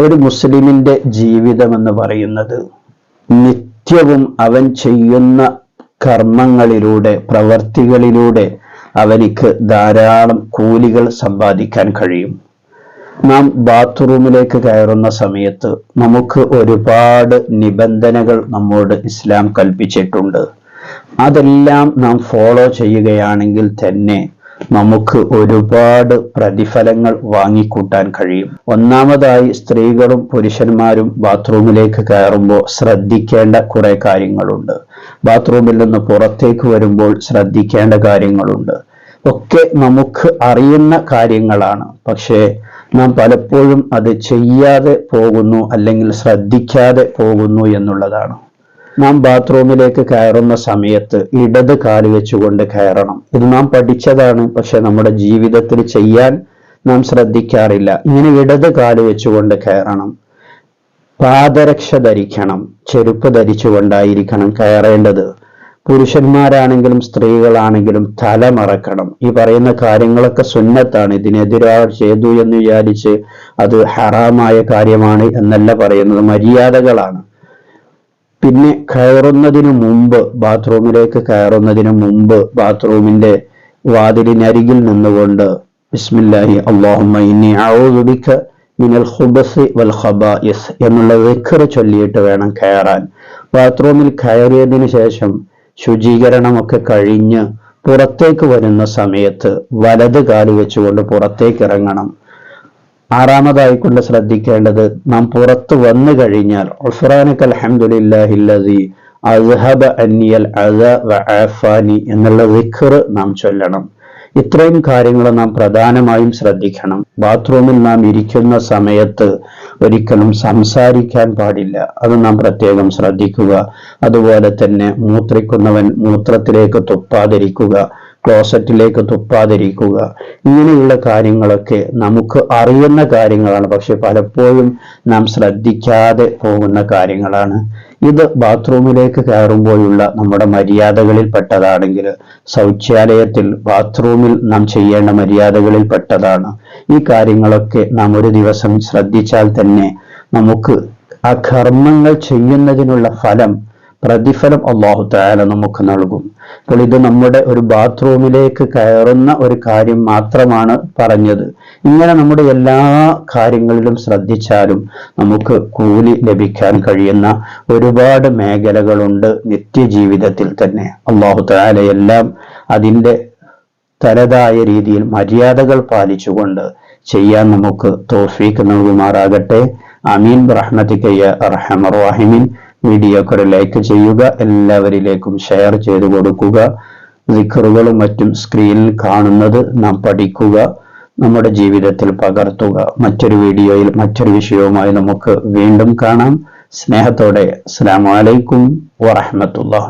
ഒരു മുസ്ലിമിന്റെ ജീവിതം എന്ന് പറയുന്നത് നിത്യവും അവൻ ചെയ്യുന്ന കർമ്മങ്ങളിലൂടെ പ്രവർത്തികളിലൂടെ അവനിക്ക് ധാരാളം കൂലികൾ സമ്പാദിക്കാൻ കഴിയും. നാം ബാത്റൂമിലേക്ക് കയറുന്ന സമയത്ത് നമുക്ക് ഒരുപാട് നിബന്ധനകൾ നമ്മോട് ഇസ്ലാം കൽപ്പിച്ചിട്ടുണ്ട്. അതെല്ലാം നാം ഫോളോ ചെയ്യുകയാണെങ്കിൽ തന്നെ നമുക്ക് ഒരുപാട് പ്രതിഫലങ്ങൾ വാങ്ങിക്കൂട്ടാൻ കഴിയും. ഒന്നാമതായി സ്ത്രീകളും പുരുഷന്മാരും ബാത്റൂമിലേക്ക് കയറുമ്പോൾ ശ്രദ്ധിക്കേണ്ട കുറെ കാര്യങ്ങളുണ്ട്. ബാത്റൂമിൽ നിന്ന് പുറത്തേക്ക് വരുമ്പോൾ ശ്രദ്ധിക്കേണ്ട കാര്യങ്ങളുണ്ട്. ഒക്കെ നമുക്ക് അറിയുന്ന കാര്യങ്ങളാണ്. പക്ഷേ നാം പലപ്പോഴും അത് ചെയ്യാതെ പോകുന്നു അല്ലെങ്കിൽ ശ്രദ്ധിക്കാതെ പോകുന്നു എന്നുള്ളതാണ്. നാം ബാത്റൂമിലേക്ക് കയറുന്ന സമയത്ത് ഇടത് കാൽ വെച്ചുകൊണ്ട് കയറണം. ഇത് നാം പഠിച്ചതാണ് പക്ഷെ നമ്മുടെ ജീവിതത്തിൽ ചെയ്യാൻ നാം ശ്രദ്ധിക്കാറില്ല. ഇങ്ങനെ ഇടത് കാൽ വെച്ചുകൊണ്ട് കയറണം. പാദരക്ഷ ധരിക്കണം. ചെരുപ്പ് ധരിച്ചുകൊണ്ടായിരിക്കണം കയറേണ്ടത്. പുരുഷന്മാരാണെങ്കിലും സ്ത്രീകളാണെങ്കിലും തല മറക്കണം. ഈ പറയുന്ന കാര്യങ്ങളൊക്കെ സുന്നത്താണ്. ഇതിനെതിരാൾ ചെയ്തു എന്ന് വിചാരിച്ച് അത് ഹറാമായ കാര്യമാണ് എന്നല്ല പറയുന്നത്. മര്യാദകളാണ്. പിന്നെ കയറുന്നതിന് മുമ്പ് ബാത്റൂമിലേക്ക് കയറുന്നതിന് മുമ്പ് ബാത്റൂമിന്റെ വാതിലിനരികിൽ നിന്നുകൊണ്ട് ബിസ്മില്ലാഹി അള്ളാഹുമ്മ ഇന്നി ഔദുബിക മിനൽ ഖുബസി വൽ ഖബായിസ് എന്നുള്ള വെക്കറ് ചൊല്ലിയിട്ട് വേണം കയറാൻ. ബാത്റൂമിൽ കയറിയതിനു ശേഷം ശുചീകരണമൊക്കെ കഴിഞ്ഞ് പുറത്തേക്ക് വരുന്ന സമയത്ത് വലത് കാൽ വെച്ചുകൊണ്ട് പുറത്തേക്ക് ഇറങ്ങണം. ആറാമതായി കൊണ്ട് ശ്രദ്ധിക്കേണ്ടത് നാം പുറത്തു വന്നു കഴിഞ്ഞാൽ ഉഫ്രാനക്ക് അൽഹംദുലില്ലാഹില്ലതി അസ്ഹബ അന്നിയൽ വ എന്നുള്ള വിഖർ നാം ചൊല്ലണം. ഇത്രയും കാര്യങ്ങൾ നാം പ്രധാനമായും ശ്രദ്ധിക്കണം. ബാത്റൂമിൽ നാം ഇരിക്കുന്ന സമയത്ത് ഒരിക്കലും സംസാരിക്കാൻ പാടില്ല. അത് നാം പ്രത്യേകം ശ്രദ്ധിക്കുക. അതുപോലെ തന്നെ മൂത്രിക്കുന്നവൻ മൂത്രത്തിലേക്ക് തുപ്പാതിരിക്കുക. ക്ലോസറ്റിലേക്ക് തുപ്പാതിരിക്കുക. ഇങ്ങനെയുള്ള കാര്യങ്ങളൊക്കെ നമുക്ക് അറിയുന്ന കാര്യങ്ങളാണ്. പക്ഷെ പലപ്പോഴും നാം ശ്രദ്ധിക്കാതെ പോകുന്ന കാര്യങ്ങളാണ്. ഇത് ബാത്റൂമിലേക്ക് കയറുമ്പോഴുള്ള നമ്മുടെ മര്യാദകളിൽ പെട്ടതാണെങ്കിൽ ശൗചാലയത്തിൽ ബാത്റൂമിൽ നാം ചെയ്യേണ്ട മര്യാദകളിൽ പെട്ടതാണ് ഈ കാര്യങ്ങളൊക്കെ നാം ഒരു ദിവസം ശ്രദ്ധിച്ചാൽ തന്നെ നമുക്ക് ആ കർമ്മങ്ങൾ ചെയ്യുന്നതിനുള്ള ഫലം പ്രതിഫലം അള്ളാഹു താല നമുക്ക് നൽകും. അപ്പോൾ ഇത് നമ്മുടെ ഒരു ബാത്റൂമിലേക്ക് കയറുന്ന ഒരു കാര്യം മാത്രമാണ് പറഞ്ഞത്. ഇങ്ങനെ നമ്മുടെ എല്ലാ കാര്യങ്ങളിലും ശ്രദ്ധിച്ചാലും നമുക്ക് കൂലി ലഭിക്കാൻ കഴിയുന്ന ഒരുപാട് മേഖലകളുണ്ട് നിത്യജീവിതത്തിൽ തന്നെ. അള്ളാഹു താല എല്ലാം അതിന്റെ തനതായ രീതിയിൽ മര്യാദകൾ പാലിച്ചുകൊണ്ട് ചെയ്യാൻ നമുക്ക് തോഫീക്ക് നൽകുമാറാകട്ടെ. അമീൻ റഹ്മത്തിക്കയ്യ റഹമർ വാഹിമിൻ വീഡിയോക്ക് ഒരു ലൈക്ക് ചെയ്യുക എല്ലാവരിലേക്കും ഷെയർ ചെയ്തു കൊടുക്കുക. സിഖറുകളും മറ്റും സ്ക്രീനിൽ കാണുന്നത് നാം പഠിക്കുക നമ്മുടെ ജീവിതത്തിൽ പകർത്തുക. മറ്റൊരു വീഡിയോയിൽ മറ്റൊരു വിഷയവുമായി നമുക്ക് വീണ്ടും കാണാം. സ്നേഹത്തോടെ അസ്സാം വലൈക്കും വറഹമത്തുള്ള